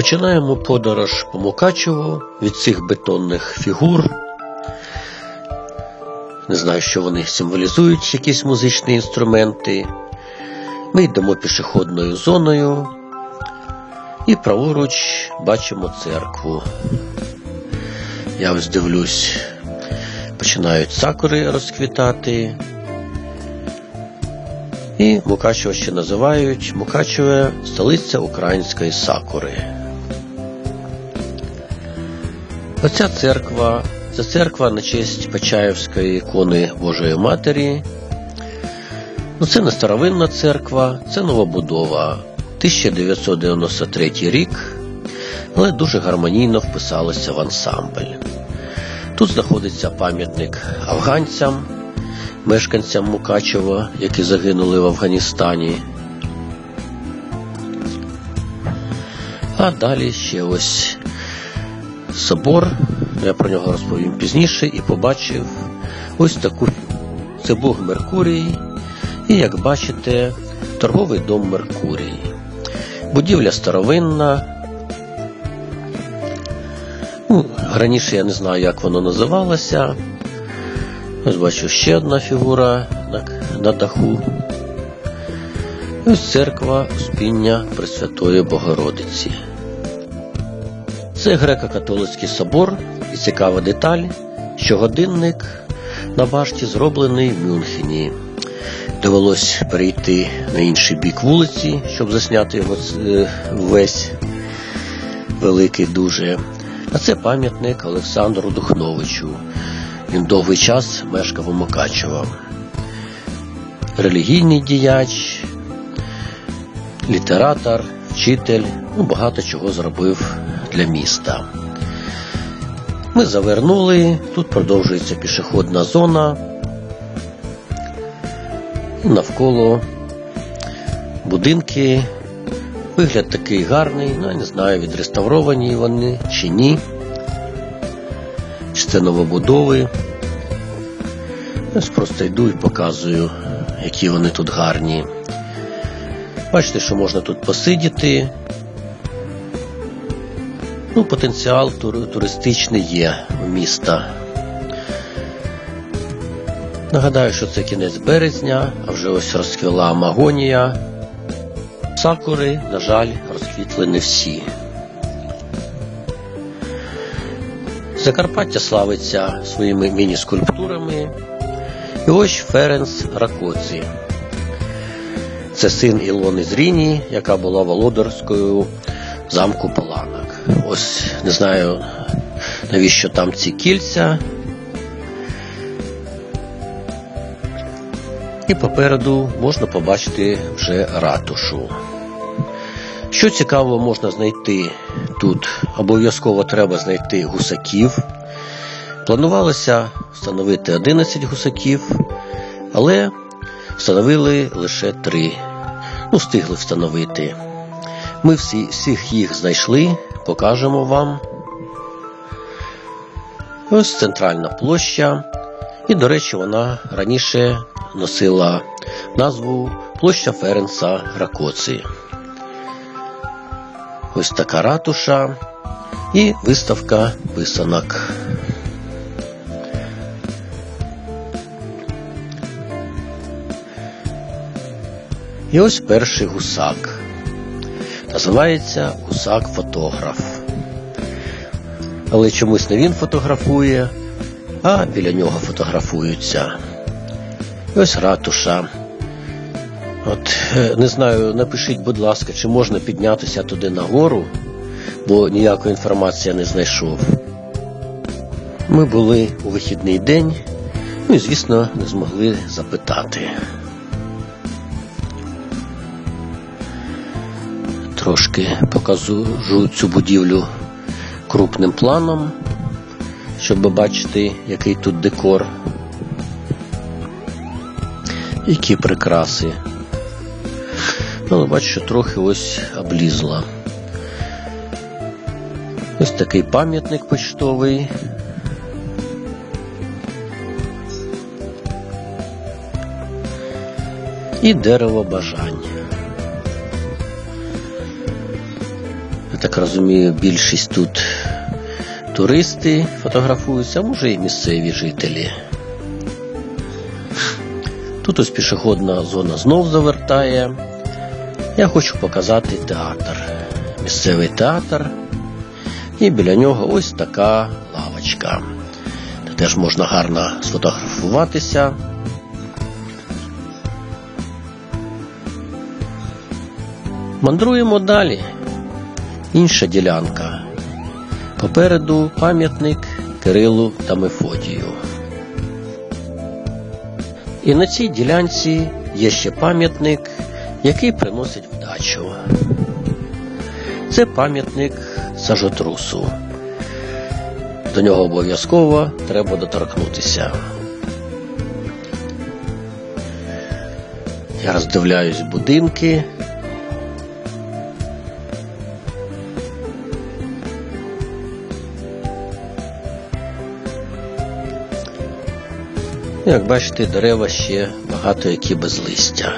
Починаємо подорож по Мукачеву від цих бетонних фігур. Не знаю, що вони символізують, якісь музичні інструменти. Ми йдемо пішохідною зоною і праворуч бачимо церкву. Я ось дивлюсь, починають сакури розквітати. І Мукачево ще називають Мукачеве столиця української сакури. Оця церква це церква на честь Почаївської ікони Божої Матері. Ну, це не старовинна церква, це новобудова 1993 рік, але дуже гармонійно вписалася в ансамбль. Тут знаходиться пам'ятник афганцям, мешканцям Мукачева, які загинули в Афганістані. А далі ще ось собор, я про нього розповім пізніше, і побачив ось таку це Бог Меркурій, і як бачите, торговий дом Меркурій. Будівля старовинна. Ну, Раніше я не знаю, як воно називалося. Ось бачу ще одна фігура на, даху. Ось церква Успіння Пресвятої Богородиці. Це греко-католицький собор і цікава деталь, що годинник на башті зроблений в Мюнхені. Довелось перейти на інший бік вулиці, щоб засняти його е, весь великий дуже. А це пам'ятник Олександру Духновичу. Він довгий час мешкав у Мукачево. Релігійний діяч, літератор, вчитель, ну, багато чого зробив для міста. Ми завернули, тут продовжується пішохідна зона. Навколо будинки. Вигляд такий гарний, ну я не знаю, відреставровані вони чи ні. Чи це новобудови. Ось просто йду і показую, які вони тут гарні. Бачите, що можна тут посидіти. Ну, потенціал туристичний є у міста. Нагадаю, що це кінець березня, а вже ось розквіла амагонія. Сакури, на жаль, розквітли не всі. Закарпаття славиться своїми міні-скульптурами. І ось Ференс Ракоці. Це син Ілони Зріні, яка була володарською замку Паланок. Ось не знаю, навіщо там ці кільця. І попереду можна побачити вже ратушу. Що цікаво можна знайти тут, обов'язково треба знайти гусаків. Планувалося встановити 11 гусаків, але встановили лише 3. Ну, встигли встановити. Ми всі, всіх їх знайшли, покажемо вам. Ось центральна площа. І, до речі, вона раніше носила назву площа Ференса Ракоці. Ось така ратуша і виставка писанок. І ось перший гусак. Називається гусак-фотограф. Але чомусь не він фотографує, а біля нього фотографуються. Ось ратуша. От е, не знаю, напишіть, будь ласка, чи можна піднятися туди нагору, бо ніякої інформації не знайшов. Ми були у вихідний день, ну і, звісно, не змогли запитати. Трошки покажу цю будівлю крупним планом, щоб бачити, який тут декор, які прикраси. Ну, бачу, що трохи ось облізла. Ось такий пам'ятник почтовий. І дерево бажань. Так розумію, більшість тут туристи фотографуються, а може і місцеві жителі. Тут ось пішохідна зона знов завертає. Я хочу показати театр. Місцевий театр. І біля нього ось така лавочка. Де теж можна гарно сфотографуватися. Мандруємо далі. Інша ділянка. Попереду пам'ятник Кирилу та Мефодію. І на цій ділянці є ще пам'ятник, який приносить вдачу. Це пам'ятник сажотрусу. До нього обов'язково треба доторкнутися. Я роздивляюсь будинки. Як бачите, дерева ще багато які без листя.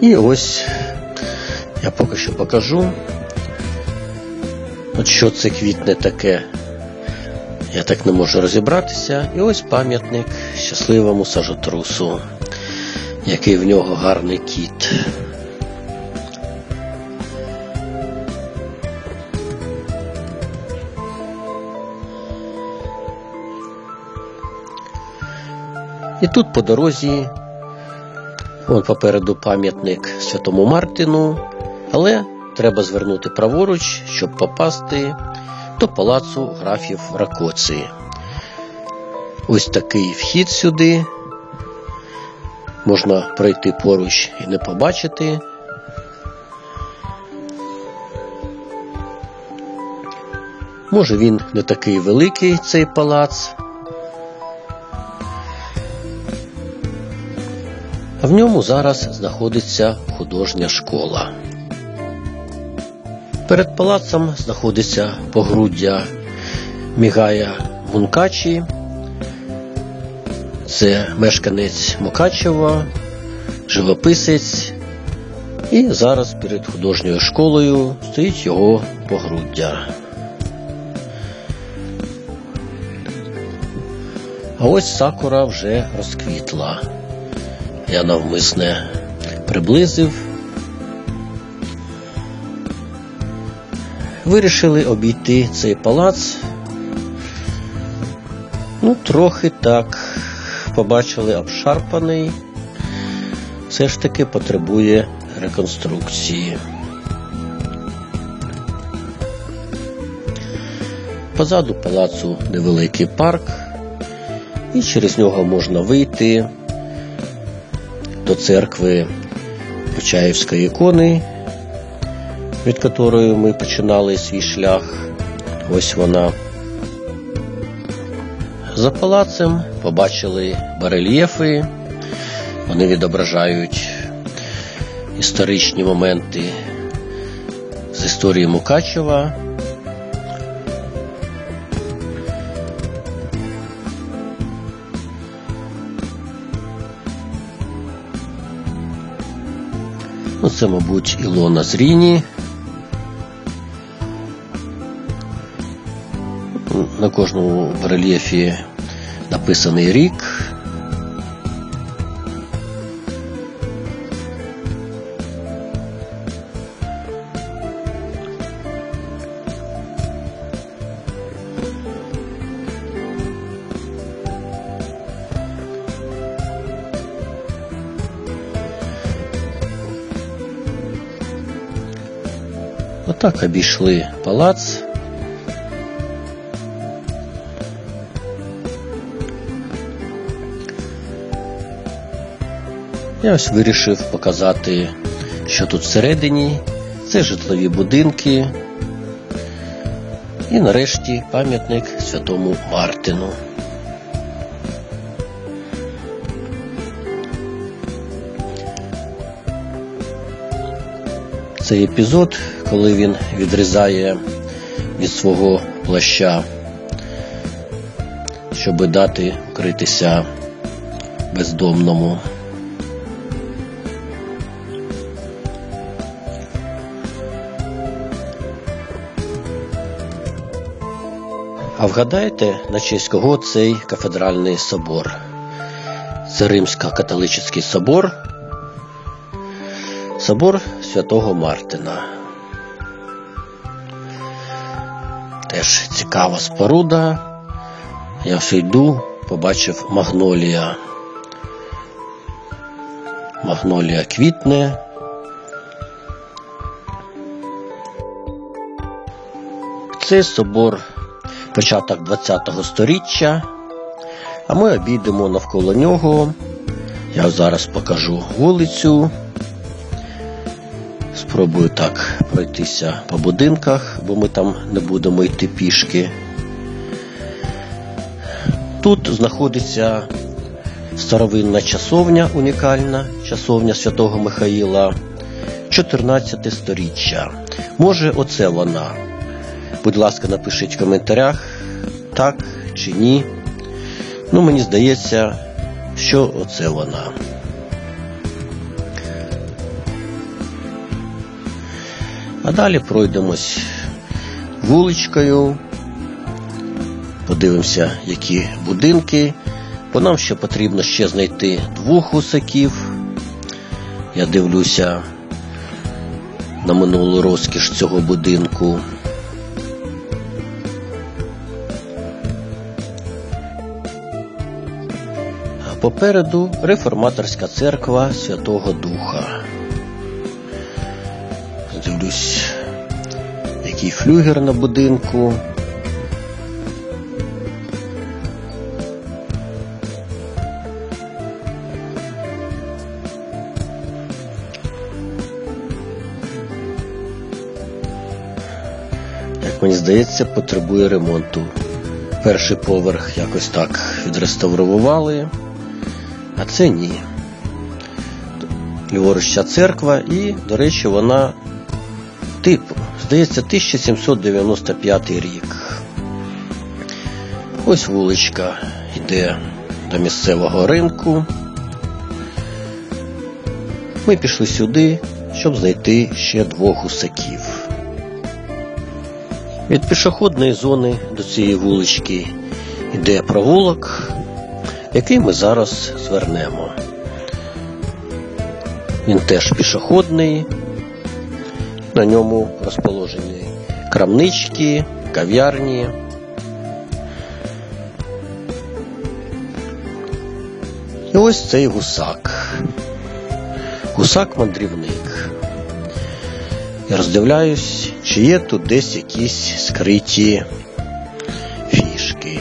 І ось я поки що покажу. От що це квітне таке. Я так не можу розібратися. І ось пам'ятник щасливому сажотрусу, який в нього гарний кіт. Тут по дорозі, вон попереду пам'ятник Святому Мартину, але треба звернути праворуч, щоб попасти до палацу графів Ракоці. Ось такий вхід сюди. Можна пройти поруч і не побачити. Може він не такий великий цей палац. В ньому зараз знаходиться художня школа. Перед палацом знаходиться погруддя Мігая Мункачі. Це мешканець Мукачева, живописець. І зараз перед художньою школою стоїть його погруддя. А ось сакура вже розквітла. Я навмисне приблизив. Вирішили обійти цей палац. Ну, трохи так побачили обшарпаний. Все ж таки потребує реконструкції. Позаду палацу невеликий парк, і через нього можна вийти до церкви Почаївської ікони, від якої ми починали свій шлях. Ось вона. За палацем побачили барельєфи, вони відображають історичні моменти з історії Мукачева. Це, мабуть, Ілона Зріні. На кожному барельєфі написаний рік. Отак обійшли палац. Я ось вирішив показати, що тут всередині. Це житлові будинки. І нарешті пам'ятник святому Мартину. Цей епізод, коли він відрізає від свого плаща щоб дати вкритися бездомному. А вгадаєте, на честь кого цей кафедральний собор? Це Римсько-католицький собор, собор святого Мартина. Теж цікава споруда. Я все йду, побачив магнолія. Магнолія квітне. Цей собор початок 20-го сторіччя, а ми обійдемо навколо нього. Я зараз покажу вулицю. Спробую так пройтися по будинках, бо ми там не будемо йти пішки. Тут знаходиться старовинна часовня, унікальна часовня Святого Михаїла, 14 сторіччя. Може, оце вона. Будь ласка, напишіть в коментарях, так чи ні. Ну, мені здається, що оце вона. А далі пройдемось вуличкою, подивимося, які будинки. Бо нам ще потрібно ще знайти двох гусаків. Я дивлюся на минулу розкіш цього будинку. Попереду реформаторська церква Святого Духа. Який флюгер на будинку. Як мені здається, потребує ремонту. Перший поверх якось так відреставрували, а це ні. Ліворуч ця церква і, до речі, вона типу, здається, 1795 рік. Ось вуличка йде до місцевого ринку. Ми пішли сюди, щоб знайти ще двох гусаків. Від пішохідної зони до цієї вулички йде провулок, який ми зараз звернемо. Він теж пішохідний, на ньому розположені крамнички, кав'ярні. І ось цей гусак. Гусак-мандрівник. Я роздивляюсь, чи є тут десь якісь скриті фішки.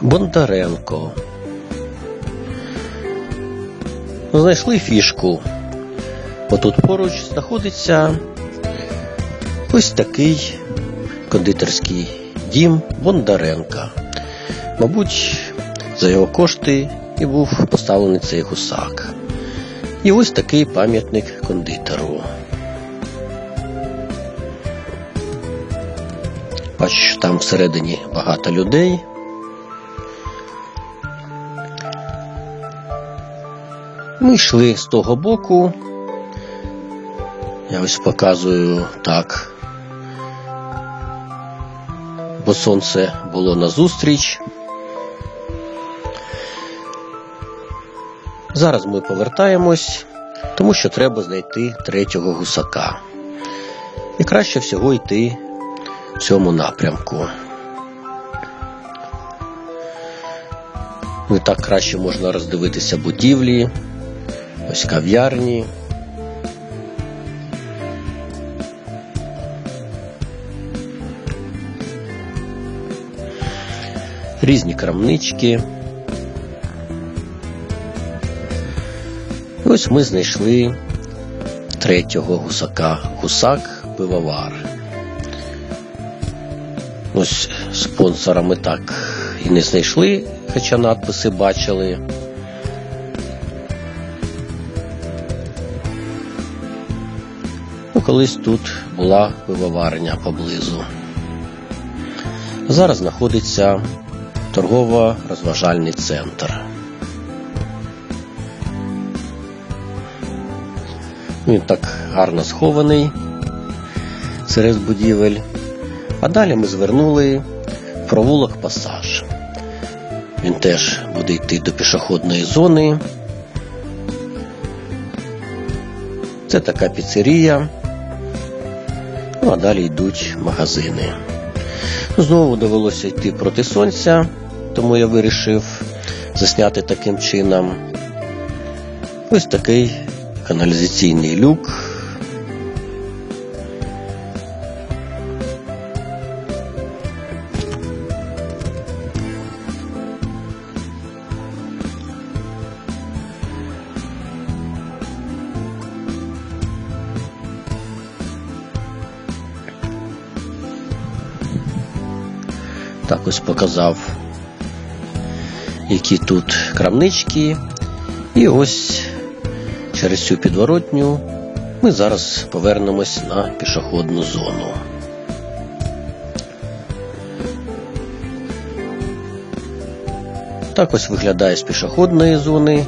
Бондаренко. Знайшли фішку. Бо тут поруч знаходиться ось такий кондитерський дім Бондаренка. Мабуть, за його кошти і був поставлений цей гусак. І ось такий пам'ятник кондитеру. Бачу, що там всередині багато людей. Ми йшли з того боку. Я ось показую так. Бо сонце було назустріч. Зараз ми повертаємось, тому що треба знайти третього гусака. І краще всього йти в цьому напрямку. Ну і так краще можна роздивитися будівлі, ось кав'ярні. Різні крамнички. І ось ми знайшли третього гусака. Гусак пивовар. Ось спонсора ми так і не знайшли, хоча надписи бачили. Ну, колись тут була пивоварня поблизу. Зараз знаходиться торгово-розважальний центр. Він так гарно схований серед будівель. А далі ми звернули в провулок Пасаж. Він теж буде йти до пішохідної зони. Це така піцерія. Ну, а далі йдуть магазини. Знову довелося йти проти сонця, тому я вирішив засняти таким чином. Ось такий каналізаційний люк. Так ось показав, які тут крамнички. І ось через цю підворотню ми зараз повернемось на пішохідну зону. Так ось виглядає з пішохідної зони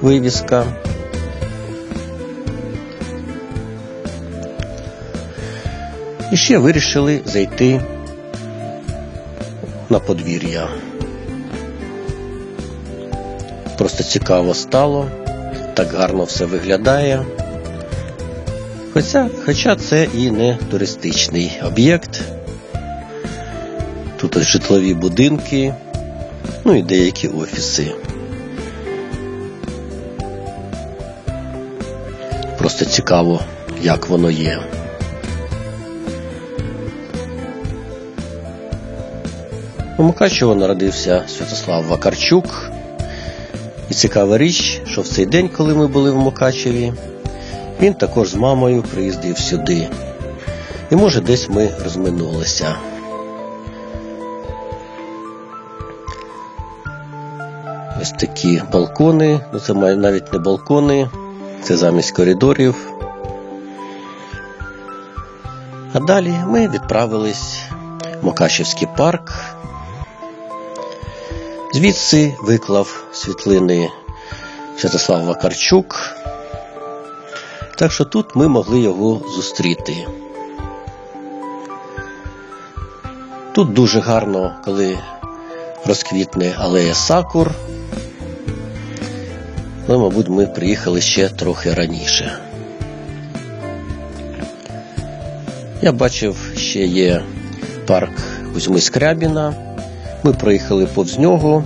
вивіска. І ще вирішили зайти на подвір'я. Просто цікаво стало, так гарно все виглядає. Хоча, хоча це і не туристичний об'єкт. Тут житлові будинки, ну і деякі офіси. Просто цікаво, як воно є. У Мукачево народився Святослав Вакарчук. І цікава річ, що в цей день, коли ми були в Мукачеві, він також з мамою приїздив сюди. І може десь ми розминулися. Ось такі балкони, ну це навіть не балкони, це замість коридорів. А далі ми відправились в Мукачевський парк. Звідси виклав світлини Святослав Вакарчук. Так що тут ми могли його зустріти. Тут дуже гарно, коли розквітне алея Сакур. Але, мабуть, ми приїхали ще трохи раніше. Я бачив, ще є парк Кузьми Скрябіна. Ми проїхали повз нього,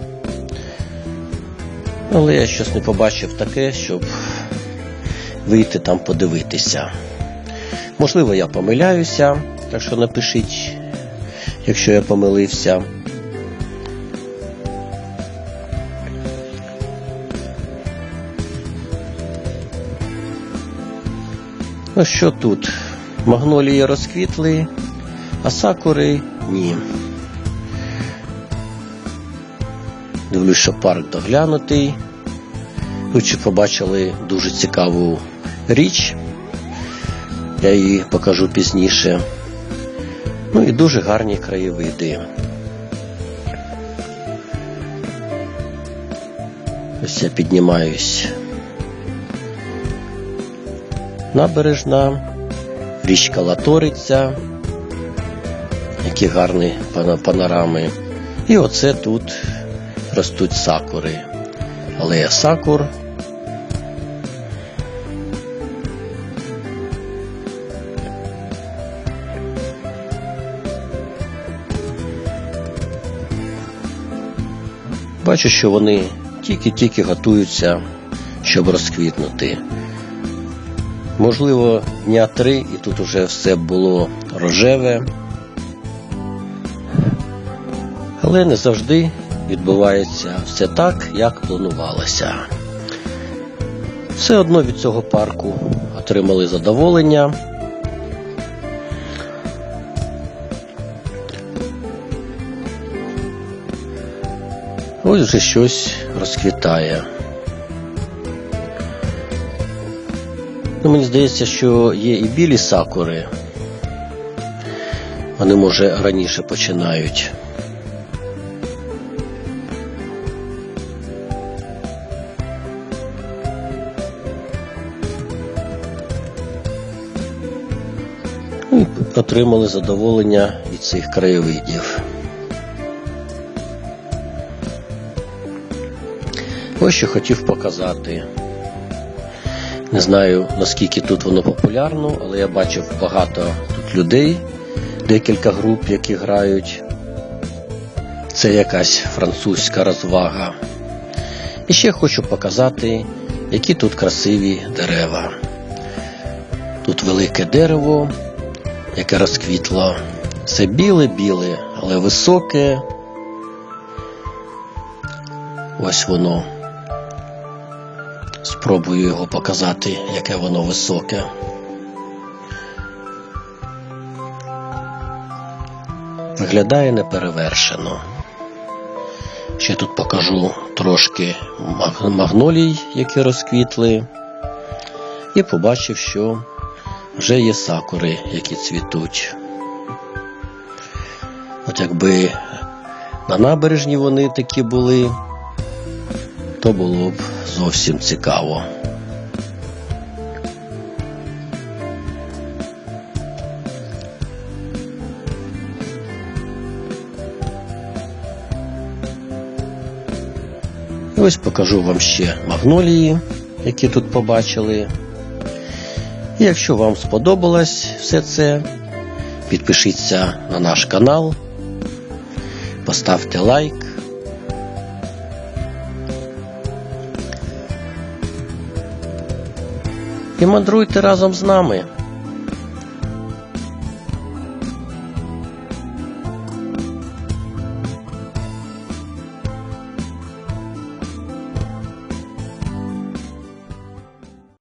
але я щось не побачив таке, щоб вийти там подивитися. Можливо, я помиляюся, так що напишіть, якщо я помилився. Ну що тут? Магнолії розквітли, а сакури ні. Дивлюсь, що парк доглянутий. Тут побачили дуже цікаву річ. Я її покажу пізніше. Ну і дуже гарні краєвиди. Ось я піднімаюсь. Набережна, річка Латориця, які гарні панорами. І оце тут ростуть сакури. Алея сакур. Бачу, що вони тільки-тільки готуються, щоб розквітнути. Можливо, дня три і тут уже все було рожеве, але не завжди відбувається все так, як планувалося. Все одно від цього парку отримали задоволення. Ось вже щось розквітає. Ну, Мені здається, що є і білі сакури. Вони, може, раніше починають. Отримали задоволення від цих краєвидів. Ось що хотів показати. Не знаю наскільки тут воно популярно, але я бачив багато тут людей, декілька груп, які грають. Це якась французька розвага. І ще хочу показати, які тут красиві дерева. Тут велике дерево, яке розквітло. Це біле-біле, але високе. Ось воно. Спробую його показати, яке воно високе. Виглядає неперевершено. Ще тут покажу трошки магнолій, які розквітли, і побачив, що вже є сакури, які цвітуть. От якби на набережні вони такі були, то було б зовсім цікаво. І ось покажу вам ще магнолії, які тут побачили. Якщо вам сподобалось все це, підпишіться на наш канал, поставте лайк. І мандруйте разом з нами.